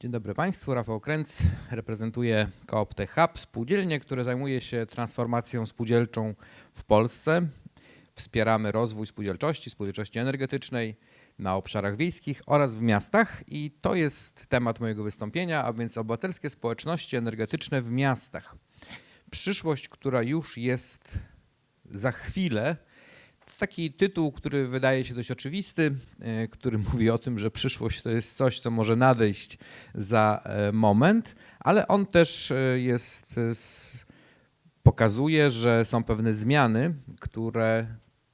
Dzień dobry Państwu, Rafał Kręc, reprezentuję Cooptech Hub, spółdzielnię, które zajmuje się transformacją spółdzielczą w Polsce. Wspieramy rozwój spółdzielczości, spółdzielczości energetycznej na obszarach wiejskich oraz w miastach i to jest temat mojego wystąpienia, a więc obywatelskie społeczności energetyczne w miastach. Przyszłość, która już jest za chwilę, taki tytuł, który wydaje się dość oczywisty, e, który mówi o tym, że przyszłość to jest coś, co może nadejść za e, moment, ale on też e, jest, pokazuje, że są pewne zmiany, które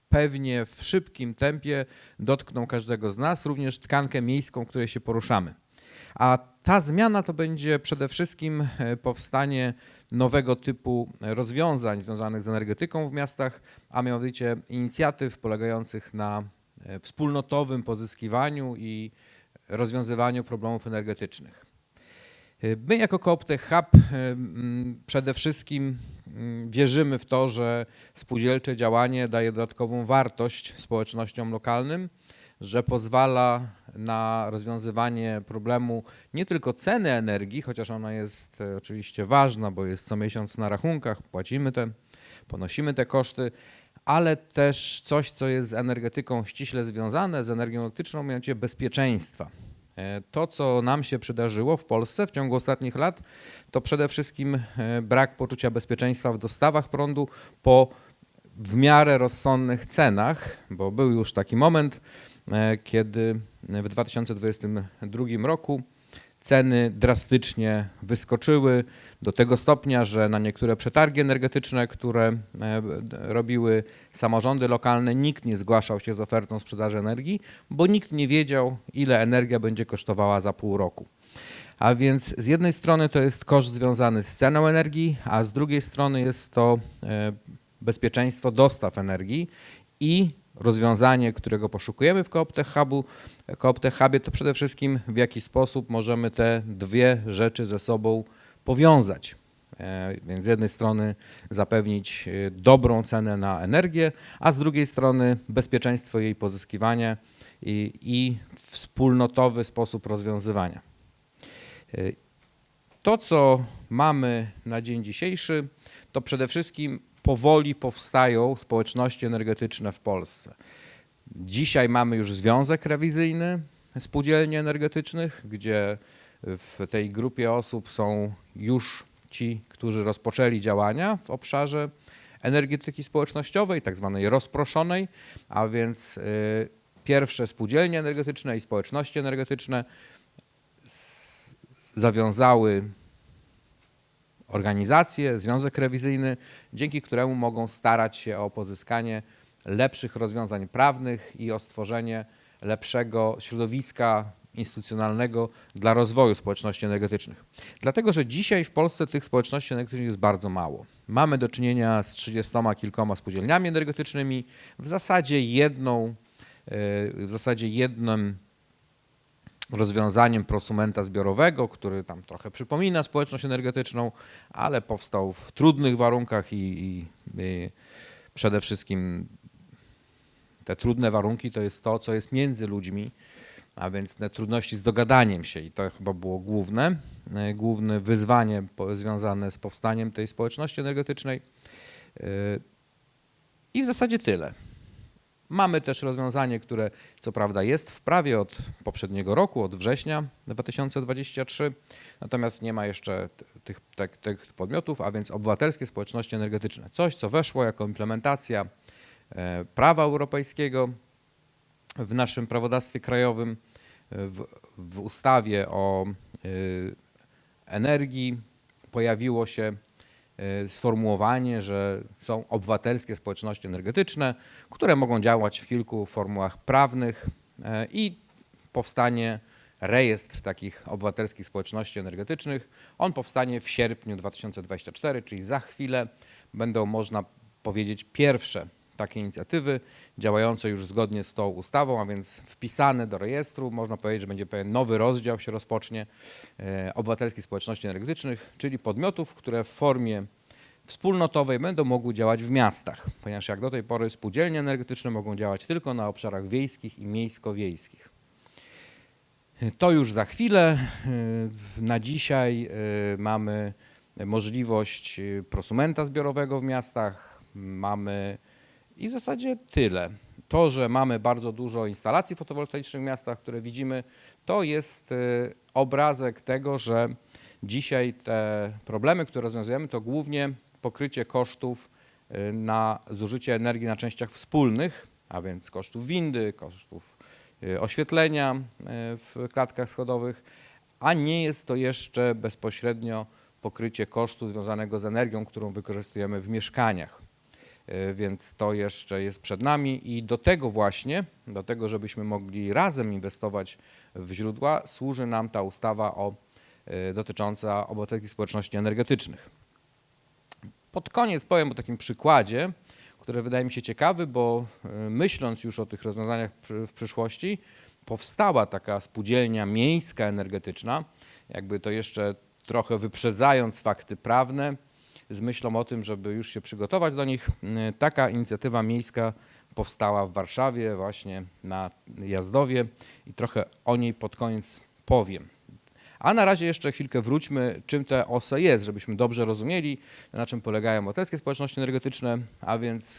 pewnie w szybkim tempie dotkną każdego z nas, również tkankę miejską, w której się poruszamy. A ta zmiana to będzie przede wszystkim powstanie nowego typu rozwiązań związanych z energetyką w miastach, a mianowicie inicjatyw polegających na e, wspólnotowym pozyskiwaniu i rozwiązywaniu problemów energetycznych. E, My jako Cooptech Hub e, przede wszystkim wierzymy w to, że spółdzielcze działanie daje dodatkową wartość społecznościom lokalnym, że pozwala na rozwiązywanie problemu nie tylko ceny energii, chociaż ona jest e, oczywiście ważna, bo jest co miesiąc na rachunkach, płacimy te, ponosimy te koszty, ale też coś, co jest z energetyką ściśle związane, z energią elektryczną, mianowicie bezpieczeństwa. E, To, co nam się przydarzyło w Polsce w ciągu ostatnich lat, to przede wszystkim e, brak poczucia bezpieczeństwa w dostawach prądu po w miarę rozsądnych cenach, bo był już taki moment, kiedy w 2022 roku ceny drastycznie wyskoczyły do tego stopnia, że na niektóre przetargi energetyczne, które e, robiły samorządy lokalne, nikt nie zgłaszał się z ofertą sprzedaży energii, bo nikt nie wiedział, ile energia będzie kosztowała za pół roku. A więc z jednej strony to jest koszt związany z ceną energii, a z drugiej strony jest to e, bezpieczeństwo dostaw energii i rozwiązanie, którego poszukujemy w Cooptech Hubu, Cooptech Hubie, to przede wszystkim w jaki sposób możemy te dwie rzeczy ze sobą powiązać. E, Więc z jednej strony zapewnić e, dobrą cenę na energię, a z drugiej strony bezpieczeństwo jej pozyskiwania i, i wspólnotowy sposób rozwiązywania. E, To, co mamy na dzień dzisiejszy, to przede wszystkim powoli powstają społeczności energetyczne w Polsce. Dzisiaj mamy już związek rewizyjny spółdzielni energetycznych, gdzie w tej grupie osób są już ci, którzy rozpoczęli działania w obszarze energetyki społecznościowej, tak zwanej rozproszonej, a więc y, pierwsze spółdzielnie energetyczne i społeczności energetyczne zawiązały organizację, związek rewizyjny, dzięki któremu mogą starać się o pozyskanie lepszych rozwiązań prawnych i o stworzenie lepszego środowiska instytucjonalnego dla rozwoju społeczności energetycznych. Dlatego, że dzisiaj w Polsce tych społeczności energetycznych jest bardzo mało. Mamy do czynienia z trzydziestoma kilkoma spółdzielniami energetycznymi, w zasadzie jedną, e, w zasadzie jednym rozwiązaniem prosumenta zbiorowego, który tam trochę przypomina społeczność energetyczną, ale powstał w trudnych warunkach i, i, i przede wszystkim te trudne warunki to jest to, co jest między ludźmi, a więc te trudności z dogadaniem się i to chyba było główne, e, główne wyzwanie związane z powstaniem tej społeczności energetycznej. E, I w zasadzie tyle. Mamy też rozwiązanie, które co prawda jest w prawie od poprzedniego roku, od września 2023, natomiast nie ma jeszcze tych, tych, tych podmiotów, a więc obywatelskie społeczności energetyczne. Coś, co weszło jako implementacja e, prawa europejskiego w naszym prawodawstwie krajowym, e, w, w ustawie o e, energii pojawiło się sformułowanie, że są obywatelskie społeczności energetyczne, które mogą działać w kilku formułach prawnych e, i powstanie rejestr takich obywatelskich społeczności energetycznych. On powstanie w sierpniu 2024, czyli za chwilę będą można powiedzieć pierwsze takie inicjatywy działające już zgodnie z tą ustawą, a więc wpisane do rejestru. Można powiedzieć, że będzie pewien nowy rozdział się rozpocznie e, obywatelskich społeczności energetycznych, czyli podmiotów, które w formie wspólnotowej będą mogły działać w miastach, ponieważ jak do tej pory spółdzielnie energetyczne mogą działać tylko na obszarach wiejskich i miejsko-wiejskich. To już za chwilę. Y, Na dzisiaj y, mamy możliwość y, prosumenta zbiorowego w miastach. Mamy i w zasadzie tyle. To, że mamy bardzo dużo instalacji fotowoltaicznych w miastach, które widzimy, to jest y, obrazek tego, że dzisiaj te problemy, które rozwiązujemy, to głównie pokrycie kosztów y, na zużycie energii na częściach wspólnych, a więc kosztów windy, kosztów y, oświetlenia w klatkach schodowych, a nie jest to jeszcze bezpośrednio pokrycie kosztu związanego z energią, którą wykorzystujemy w mieszkaniach. Y, Więc to jeszcze jest przed nami i do tego właśnie, do tego, żebyśmy mogli razem inwestować w źródła, służy nam ta ustawa o, y, dotycząca obywatelskich społeczności energetycznych. Pod koniec powiem o takim przykładzie, który wydaje mi się ciekawy, bo y, myśląc już o tych rozwiązaniach w przyszłości, powstała taka spółdzielnia miejska energetyczna, jakby to jeszcze trochę wyprzedzając fakty prawne, z myślą o tym, żeby już się przygotować do nich. Y, Taka inicjatywa miejska powstała w Warszawie, właśnie na Jazdowie i trochę o niej pod koniec powiem. A na razie jeszcze chwilkę wróćmy, czym te OSE jest, żebyśmy dobrze rozumieli, na czym polegają obywatelskie społeczności energetyczne, a więc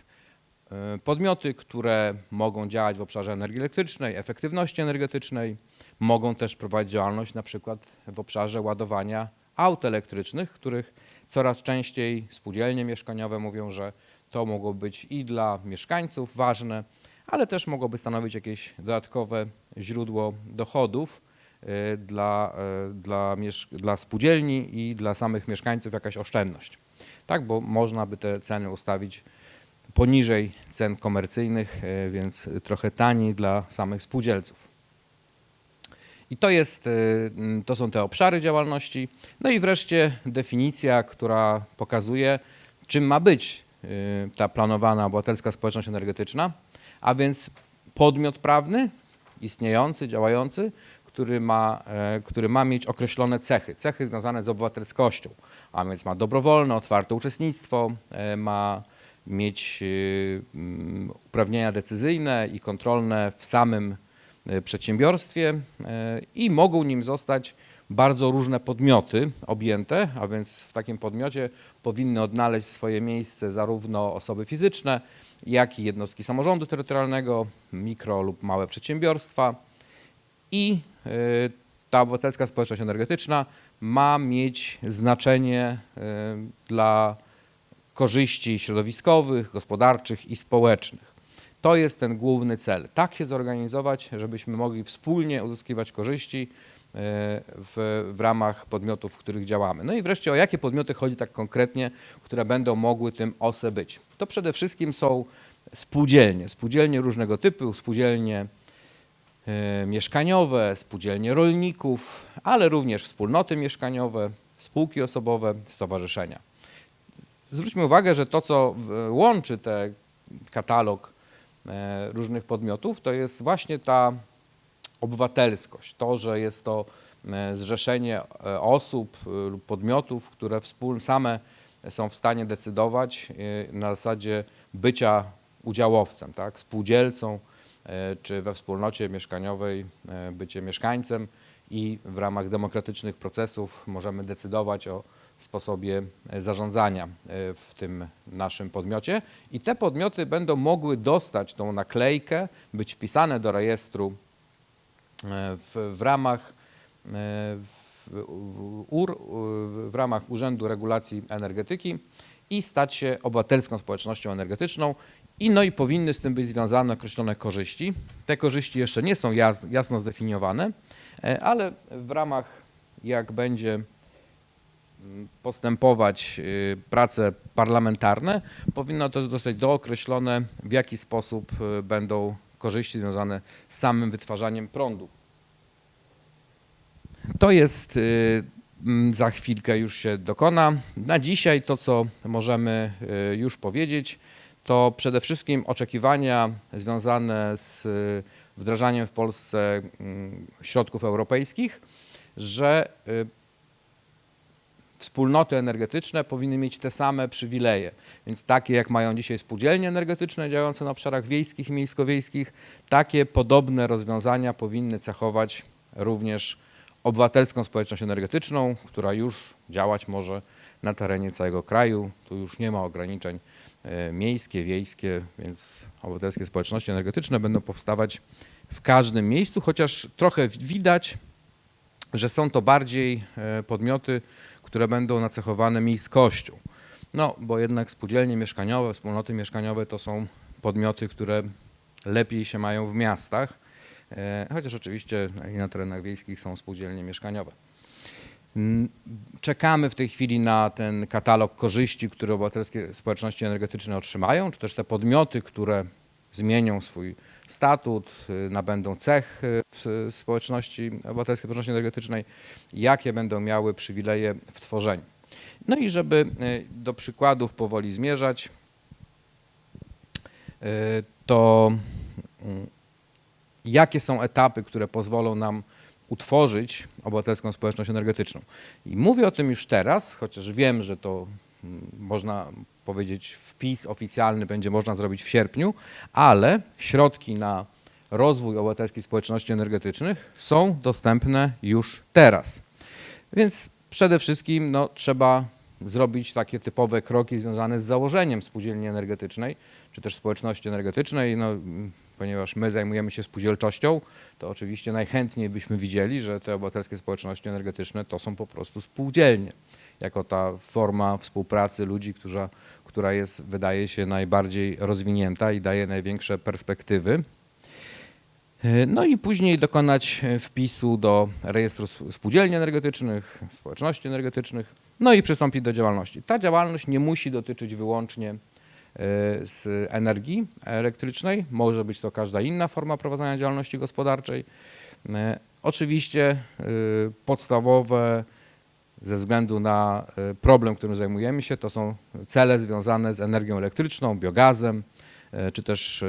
y, podmioty, które mogą działać w obszarze energii elektrycznej, efektywności energetycznej, mogą też prowadzić działalność na przykład w obszarze ładowania aut elektrycznych, których coraz częściej spółdzielnie mieszkaniowe mówią, że to mogło być i dla mieszkańców ważne, ale też mogłoby stanowić jakieś dodatkowe źródło dochodów y, dla, y, dla, dla spółdzielni i dla samych mieszkańców jakaś oszczędność. Tak, bo można by te ceny ustawić poniżej cen komercyjnych, y, więc trochę taniej dla samych spółdzielców. I to, jest, y, to są te obszary działalności. No i wreszcie definicja, która pokazuje, czym ma być y, ta planowana obywatelska społeczność energetyczna, a więc podmiot prawny, istniejący, działający, który ma, e, który ma mieć określone cechy, cechy związane z obywatelskością, a więc ma dobrowolne, otwarte uczestnictwo, e, ma mieć y, uprawnienia decyzyjne i kontrolne w samym przedsiębiorstwie e, i mogą nim zostać bardzo różne podmioty objęte, a więc w takim podmiocie powinny odnaleźć swoje miejsce zarówno osoby fizyczne, jak i jednostki samorządu terytorialnego, mikro lub małe przedsiębiorstwa i y, ta obywatelska społeczność energetyczna ma mieć znaczenie dla korzyści środowiskowych, gospodarczych i społecznych. To jest ten główny cel. Tak się zorganizować, żebyśmy mogli wspólnie uzyskiwać korzyści y, w, w ramach podmiotów, w których działamy. No i wreszcie o jakie podmioty chodzi tak konkretnie, które będą mogły tym OSE być. To przede wszystkim są spółdzielnie, spółdzielnie różnego typu, spółdzielnie e, mieszkaniowe, spółdzielnie rolników, ale również wspólnoty mieszkaniowe, spółki osobowe, stowarzyszenia. Zwróćmy uwagę, że to, co łączy ten katalog e, różnych podmiotów, to jest właśnie ta obywatelskość. To, że jest to e, zrzeszenie e, osób e, lub podmiotów, które wspól, same są w stanie decydować e, na zasadzie bycia udziałowcem, tak? spółdzielcą, e, czy we wspólnocie mieszkaniowej e, bycie mieszkańcem i w ramach demokratycznych procesów możemy decydować o sposobie e, zarządzania e, w tym naszym podmiocie i te podmioty będą mogły dostać tą naklejkę, być wpisane do rejestru e, w, w ramach w, UR, w ramach Urzędu Regulacji Energetyki i stać się obywatelską społecznością energetyczną i no i powinny z tym być związane określone korzyści. Te korzyści jeszcze nie są jas, jasno zdefiniowane, ale w ramach jak będzie postępować y, prace parlamentarne, powinno to zostać dookreślone, w jaki sposób y, będą korzyści związane z samym wytwarzaniem prądu. To jest y, za chwilkę już się dokona. Na dzisiaj to, co możemy już powiedzieć, to przede wszystkim oczekiwania związane z wdrażaniem w Polsce środków europejskich, że wspólnoty energetyczne powinny mieć te same przywileje. Więc takie jak mają dzisiaj spółdzielnie energetyczne działające na obszarach wiejskich i miejsko-wiejskich, takie podobne rozwiązania powinny cechować również obywatelską społeczność energetyczną, która już działać może na terenie całego kraju. Tu już nie ma ograniczeń e, miejskie, wiejskie, więc obywatelskie społeczności energetyczne będą powstawać w każdym miejscu, chociaż trochę widać, że są to bardziej e, podmioty, które będą nacechowane miejskością. No, bo jednak spółdzielnie mieszkaniowe, wspólnoty mieszkaniowe to są podmioty, które lepiej się mają w miastach, e, chociaż oczywiście i na terenach wiejskich są spółdzielnie mieszkaniowe. Czekamy w tej chwili na ten katalog korzyści, które obywatelskie społeczności energetyczne otrzymają, czy też te podmioty, które zmienią swój statut, y, nabędą cech y, w społeczności obywatelskiej społeczności energetycznej, jakie będą miały przywileje w tworzeniu. No i żeby y, do przykładów powoli zmierzać, y, to mm, jakie są etapy, które pozwolą nam utworzyć obywatelską społeczność energetyczną. I mówię o tym już teraz, chociaż wiem, że to mm, można powiedzieć wpis oficjalny będzie można zrobić w sierpniu, ale środki na rozwój obywatelskiej społeczności energetycznych są dostępne już teraz. Więc przede wszystkim no, trzeba zrobić takie typowe kroki związane z założeniem spółdzielni energetycznej, czy też społeczności energetycznej. No, ponieważ my zajmujemy się spółdzielczością, to oczywiście najchętniej byśmy widzieli, że te obywatelskie społeczności energetyczne to są po prostu spółdzielnie, jako ta forma współpracy ludzi, która, która jest, wydaje się, najbardziej rozwinięta i daje największe perspektywy. No i później dokonać wpisu do rejestru sp- spółdzielni energetycznych, społeczności energetycznych, no i przystąpić do działalności. Ta działalność nie musi dotyczyć wyłącznie e, z energii elektrycznej, może być to każda inna forma prowadzenia działalności gospodarczej. E, Oczywiście e, podstawowe ze względu na e, problem, którym zajmujemy się, to są cele związane z energią elektryczną, biogazem, e, czy też e,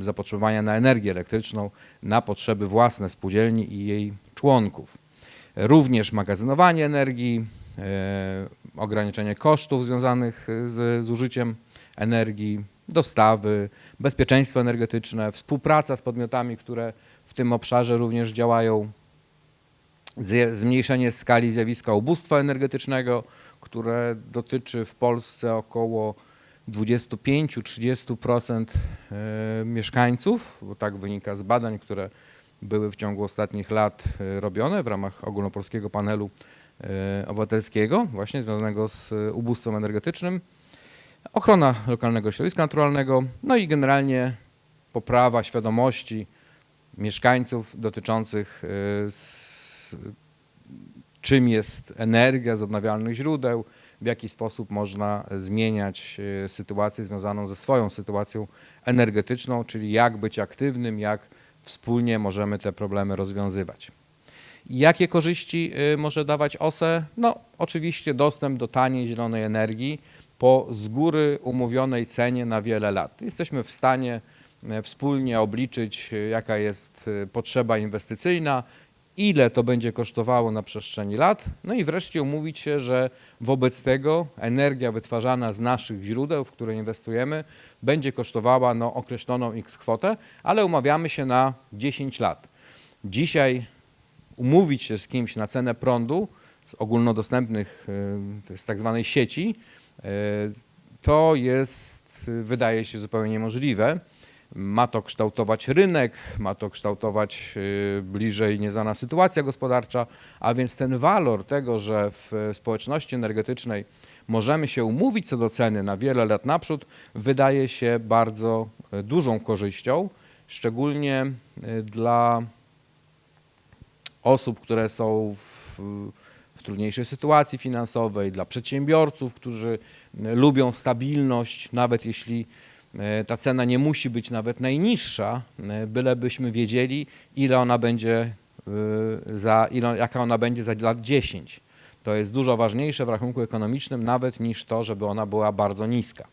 zapotrzebowania na energię elektryczną na potrzeby własne spółdzielni i jej członków. Również magazynowanie energii, ograniczenie kosztów związanych z zużyciem energii, dostawy, bezpieczeństwo energetyczne, współpraca z podmiotami, które w tym obszarze również działają, zmniejszenie skali zjawiska ubóstwa energetycznego, które dotyczy w Polsce około 25-30% e, mieszkańców, bo tak wynika z badań, które były w ciągu ostatnich lat e, robione w ramach ogólnopolskiego panelu e, obywatelskiego, właśnie związanego z ubóstwem energetycznym, ochrona lokalnego środowiska naturalnego, no i generalnie poprawa świadomości mieszkańców dotyczących e, czym jest energia z odnawialnych źródeł, w jaki sposób można zmieniać e, sytuację związaną ze swoją sytuacją energetyczną, czyli jak być aktywnym, jak wspólnie możemy te problemy rozwiązywać. Jakie korzyści y, może dawać OSE? No, oczywiście dostęp do taniej zielonej energii po z góry umówionej cenie na wiele lat. Jesteśmy w stanie e, wspólnie obliczyć, jaka jest potrzeba inwestycyjna, ile to będzie kosztowało na przestrzeni lat, no i wreszcie umówić się, że wobec tego energia wytwarzana z naszych źródeł, w które inwestujemy, będzie kosztowała no, określoną x kwotę, ale umawiamy się na 10 lat. Dzisiaj umówić się z kimś na cenę prądu z ogólnodostępnych, y, jest tak zwanej sieci, y, to jest, wydaje się zupełnie niemożliwe. Ma to kształtować rynek, ma to kształtować y, bliżej nieznana sytuacja gospodarcza, a więc ten walor tego, że w społeczności energetycznej możemy się umówić co do ceny na wiele lat naprzód, wydaje się bardzo y, dużą korzyścią, szczególnie y, dla osób, które są w, w trudniejszej sytuacji finansowej, dla przedsiębiorców, którzy lubią stabilność, nawet jeśli ta cena nie musi być nawet najniższa, e, bylebyśmy wiedzieli, ile ona będzie e, za, ile, jaka ona będzie za lat 10. To jest dużo ważniejsze w rachunku ekonomicznym nawet niż to, żeby ona była bardzo niska.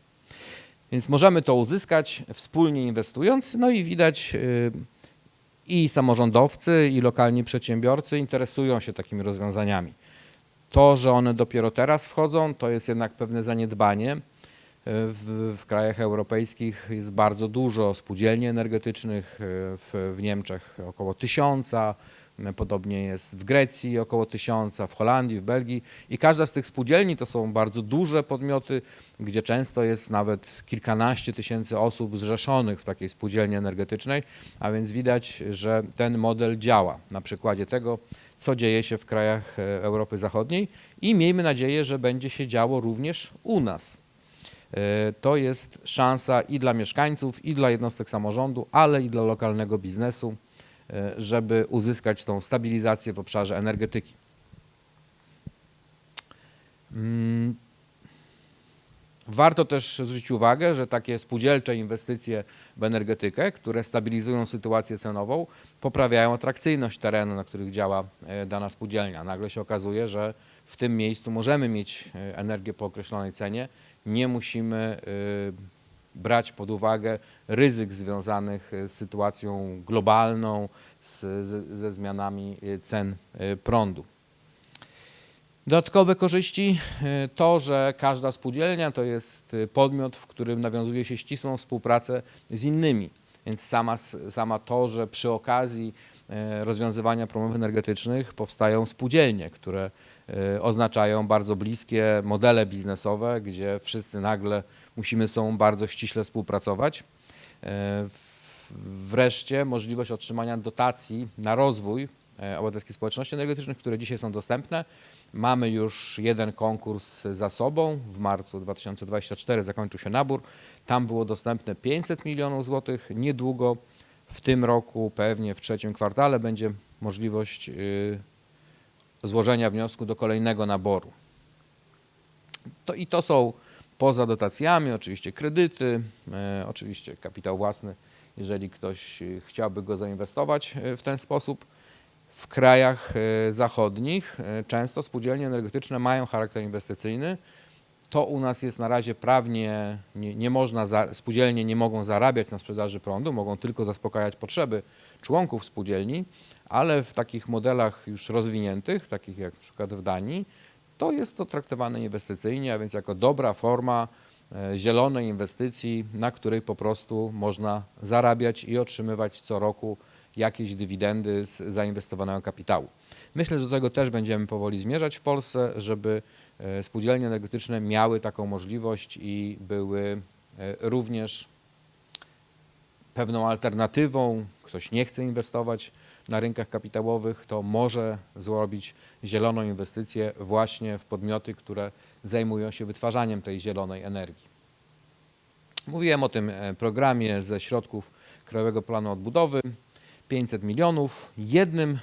Więc możemy to uzyskać wspólnie inwestując, no i widać i samorządowcy, i lokalni przedsiębiorcy interesują się takimi rozwiązaniami. To, że one dopiero teraz wchodzą, to jest jednak pewne zaniedbanie. W, w krajach europejskich jest bardzo dużo spółdzielni energetycznych, e, w, w Niemczech około tysiąca, podobnie jest w Grecji około tysiąca, w Holandii, w Belgii. I każda z tych spółdzielni to są bardzo duże podmioty, gdzie często jest nawet kilkanaście tysięcy osób zrzeszonych w takiej spółdzielni energetycznej, a więc widać, że ten model działa. Na przykładzie tego, co dzieje się w krajach e, Europy Zachodniej. I miejmy nadzieję, że będzie się działo również u nas. E, To jest szansa i dla mieszkańców, i dla jednostek samorządu, ale i dla lokalnego biznesu, e, żeby uzyskać tą stabilizację w obszarze energetyki. Mm, Warto też zwrócić uwagę, że takie spółdzielcze inwestycje w energetykę, które stabilizują sytuację cenową, poprawiają atrakcyjność terenu, na których działa e, dana spółdzielnia. Nagle się okazuje, że w tym miejscu możemy mieć energię po określonej cenie, nie musimy e, brać pod uwagę ryzyk związanych e, z sytuacją globalną, z, ze, zmianami e, cen prądu. Dodatkowe korzyści to, że każda spółdzielnia to jest podmiot, w którym nawiązuje się ścisłą współpracę z innymi. Więc sama, sama to, że przy okazji rozwiązywania problemów energetycznych powstają spółdzielnie, które oznaczają bardzo bliskie modele biznesowe, gdzie wszyscy nagle musimy sobą bardzo ściśle współpracować. E, Wreszcie możliwość otrzymania dotacji na rozwój e, obywatelskich społeczności energetycznych, które dzisiaj są dostępne. Mamy już jeden konkurs za sobą. W marcu 2024 zakończył się nabór. Tam było dostępne 500 milionów złotych. Niedługo w tym roku, pewnie w trzecim kwartale, będzie możliwość y, złożenia wniosku do kolejnego naboru. To i to są poza dotacjami, oczywiście kredyty, e, oczywiście kapitał własny, jeżeli ktoś chciałby go zainwestować e, w ten sposób. W krajach e, zachodnich często spółdzielnie energetyczne mają charakter inwestycyjny. To u nas jest na razie prawnie, nie, nie można, za, spółdzielnie nie mogą zarabiać na sprzedaży prądu, mogą tylko zaspokajać potrzeby członków spółdzielni, ale w takich modelach już rozwiniętych, takich jak przykład w Danii, to jest to traktowane inwestycyjnie, a więc jako dobra forma e, zielonej inwestycji, na której po prostu można zarabiać i otrzymywać co roku jakieś dywidendy z zainwestowanego kapitału. Myślę, że do tego też będziemy powoli zmierzać w Polsce, żeby e, spółdzielnie energetyczne miały taką możliwość i były e, również pewną alternatywą. Ktoś nie chce inwestować na rynkach kapitałowych, to może zrobić zieloną inwestycję właśnie w podmioty, które zajmują się wytwarzaniem tej zielonej energii. Mówiłem o tym e, programie ze środków Krajowego Planu Odbudowy. 500 milionów. Jednym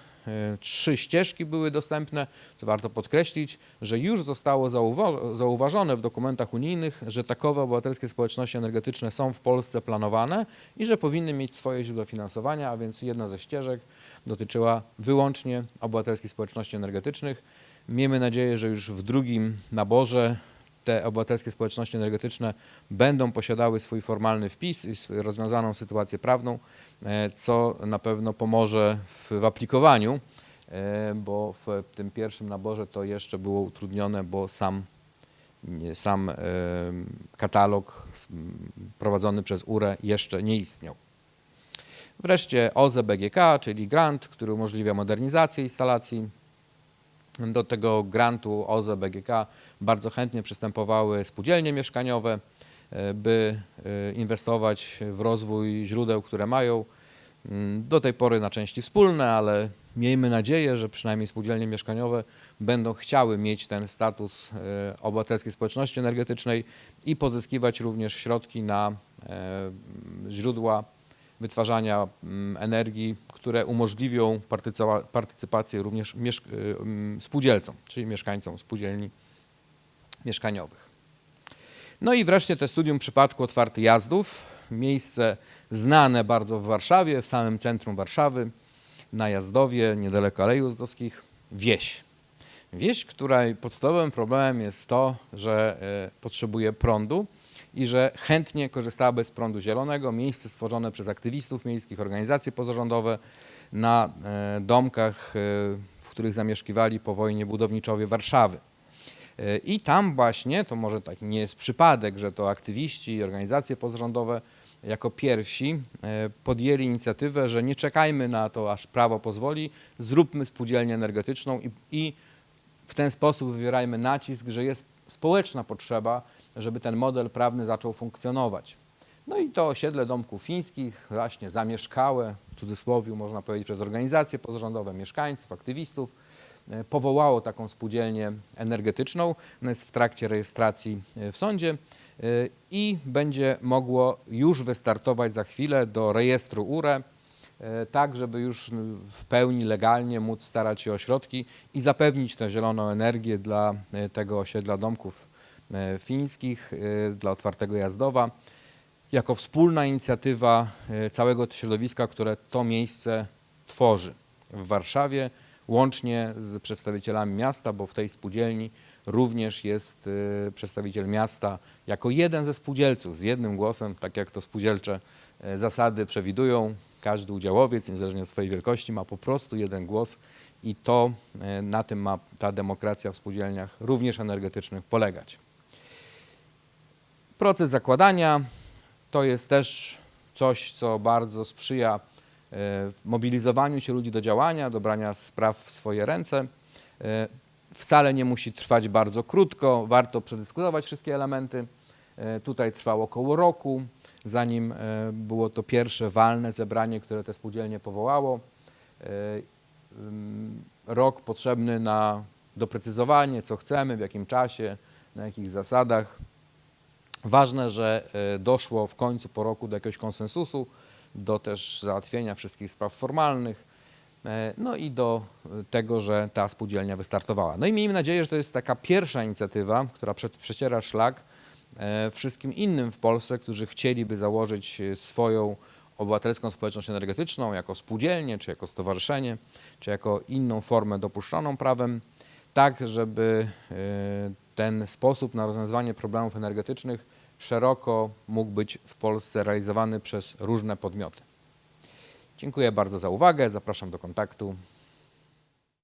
trzy ścieżki były dostępne. To warto podkreślić, że już zostało zauwa- zauważone w dokumentach unijnych, że takowe obywatelskie społeczności energetyczne są w Polsce planowane i że powinny mieć swoje źródła finansowania, a więc jedna ze ścieżek dotyczyła wyłącznie obywatelskich społeczności energetycznych. Miejmy nadzieję, że już w drugim naborze te obywatelskie społeczności energetyczne będą posiadały swój formalny wpis i rozwiązaną sytuację prawną, e, co na pewno pomoże w, w aplikowaniu, e, bo w tym pierwszym naborze to jeszcze było utrudnione, bo sam, sam e, katalog prowadzony przez URE jeszcze nie istniał. Wreszcie OZE BGK, czyli grant, który umożliwia modernizację instalacji. Do tego grantu OZE BGK bardzo chętnie przystępowały spółdzielnie mieszkaniowe, e, by e, inwestować w rozwój źródeł, które mają. Mm, Do tej pory na części wspólne, ale miejmy nadzieję, że przynajmniej spółdzielnie mieszkaniowe będą chciały mieć ten status e, obywatelskiej społeczności energetycznej i pozyskiwać również środki na źródła wytwarzania energii, które umożliwią partycypa- partycypację również y, mm, spółdzielcom, czyli mieszkańcom spółdzielni mieszkaniowych. No i wreszcie te studium przypadku otwarty jazdów. Miejsce znane bardzo w Warszawie, w samym centrum Warszawy, na Jazdowie, niedaleko Alei Uzdowskich, wieś. Wieś, której podstawowym problemem jest to, że e, potrzebuje prądu i że chętnie korzystałaby z prądu zielonego. Miejsce stworzone przez aktywistów miejskich, organizacje pozarządowe na e, domkach, e, w których zamieszkiwali po wojnie budowniczowie Warszawy. E, I tam właśnie, to może tak nie jest przypadek, że to aktywiści i organizacje pozarządowe jako pierwsi podjęli inicjatywę, że nie czekajmy na to, aż prawo pozwoli, zróbmy spółdzielnię energetyczną i, i w ten sposób wywierajmy nacisk, że jest społeczna potrzeba, żeby ten model prawny zaczął funkcjonować. No i to osiedle domków fińskich, właśnie zamieszkałe, w cudzysłowie można powiedzieć, przez organizacje pozarządowe, mieszkańców, aktywistów, e, powołało taką spółdzielnię energetyczną. Ona jest w trakcie rejestracji e, w sądzie e, i będzie mogło już wystartować za chwilę do rejestru URE, tak żeby już w pełni legalnie móc starać się o środki i zapewnić tę zieloną energię dla tego osiedla domków fińskich, e, dla otwartego Jazdowa, jako wspólna inicjatywa e, całego środowiska, które to miejsce tworzy w Warszawie, łącznie z przedstawicielami miasta, bo w tej spółdzielni również jest e, przedstawiciel miasta jako jeden ze spółdzielców, z jednym głosem, tak jak to spółdzielcze e, zasady przewidują. Każdy udziałowiec, niezależnie od swojej wielkości, ma po prostu jeden głos i to e, na tym ma ta demokracja w spółdzielniach, również energetycznych, polegać. Proces zakładania to jest też coś, co bardzo sprzyja e, mobilizowaniu się ludzi do działania, do brania spraw w swoje ręce. E, Wcale nie musi trwać bardzo krótko, warto przedyskutować wszystkie elementy. E, Tutaj trwało około roku, zanim było to pierwsze walne zebranie, które te spółdzielnie powołało. Ym, Rok potrzebny na doprecyzowanie, co chcemy, w jakim czasie, na jakich zasadach. Ważne, że e, doszło w końcu po roku do jakiegoś konsensusu, do też załatwienia wszystkich spraw formalnych, e, no i do e, tego, że ta spółdzielnia wystartowała. No i miejmy nadzieję, że to jest taka pierwsza inicjatywa, która prze- przeciera szlak wszystkim innym w Polsce, którzy chcieliby założyć swoją obywatelską społeczność energetyczną jako spółdzielnię, czy jako stowarzyszenie, czy jako inną formę dopuszczoną prawem, tak żeby ten sposób na rozwiązywanie problemów energetycznych szeroko mógł być w Polsce realizowany przez różne podmioty. Dziękuję bardzo za uwagę, zapraszam do kontaktu.